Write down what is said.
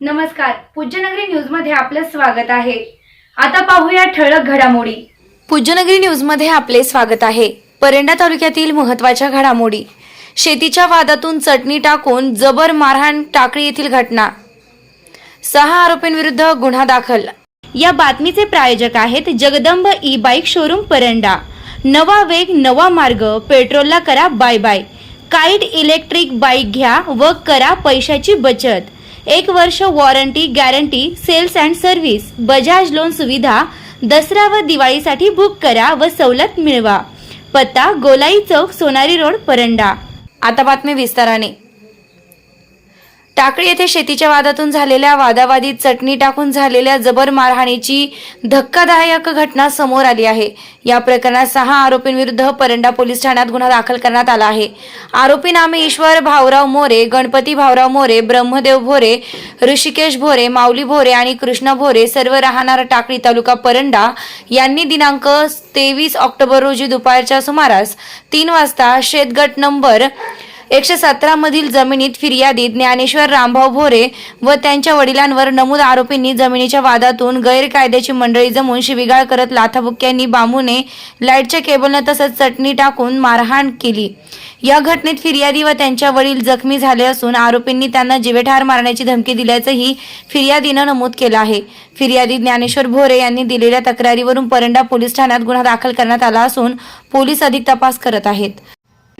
नमस्कार पूज्यनगरी न्यूजमध्ये आपलं स्वागत आहे. आता पाहूया ठळक घडामोडी. पूज्यनगरी न्यूजमध्ये आपले स्वागत आहे. परंडा तालुक्यातील महत्त्वाच्या घडामोडी. शेतीच्या वादातून चटणी टाकून जबर मारहाण टाकळी येथील घटना. सहा आरोपींविरुद्ध गुन्हा दाखल. या बातमीचे प्रायोजक आहेत Jagdamb e bike showroom Paranda. नवा वेग नवा मार्ग पेट्रोलला करा bye bye. Kite electric bike घ्या व करा पैशाची बचत. एक वर्ष warranty guarantee sales and service Bajaj loan सुविधा दसरा व दिवाळीसाठी बुक करा व सवलत मिळवा. पत्ता गोलाई चौक सोनारी रोड परंडा. आता बातमी विस्ताराने. टाकळी येथे शेतीच्या वादातून झालेल्या वादावादीत चटणी टाकून झालेल्या जबर मारहाणीची धक्कादायक घटना समोर आली आहे. या प्रकरणात सहा आरोपींविरुद्ध परंडा पोलीस ठाण्यात गुन्हा दाखल करण्यात आला आहे. आरोपी नामे ईश्वर भाऊराव मोरे गणपती भाऊराव मोरे ब्रह्मदेव भोरे ऋषिकेश भोरे माऊली भोरे आणि कृष्ण भोरे सर्व राहणार टाकळी तालुका परंडा यांनी दिनांक तेवीस ऑक्टोबर रोजी दुपारच्या सुमारास तीन वाजता शेतगट नंबर एकशे सतरा मधील जमिनीत फिर्यादीत ज्ञानेश्वर रामभाऊ भोरे व त्यांच्या वडिलांवर नमूद आरोपींनी जमिनीच्या वादातून गैरकायद्याची मंडळी जमून शिबिगाळ करत लाथाबुक्क्यांनी बांबूने लाईटच्या केबलनं तसंच चटणी टाकून मारहाण केली. या घटनेत फिर्यादी व त्यांच्या वडील जखमी झाले असून आरोपींनी त्यांना जिवेठार मारण्याची धमकी दिल्याचंही फिर्यादीनं नमूद केलं आहे. फिर्यादी ज्ञानेश्वर भोरे यांनी दिलेल्या तक्रारीवरून परंडा पोलीस ठाण्यात गुन्हा दाखल करण्यात आला असून पोलीस अधिक तपास करत आहेत.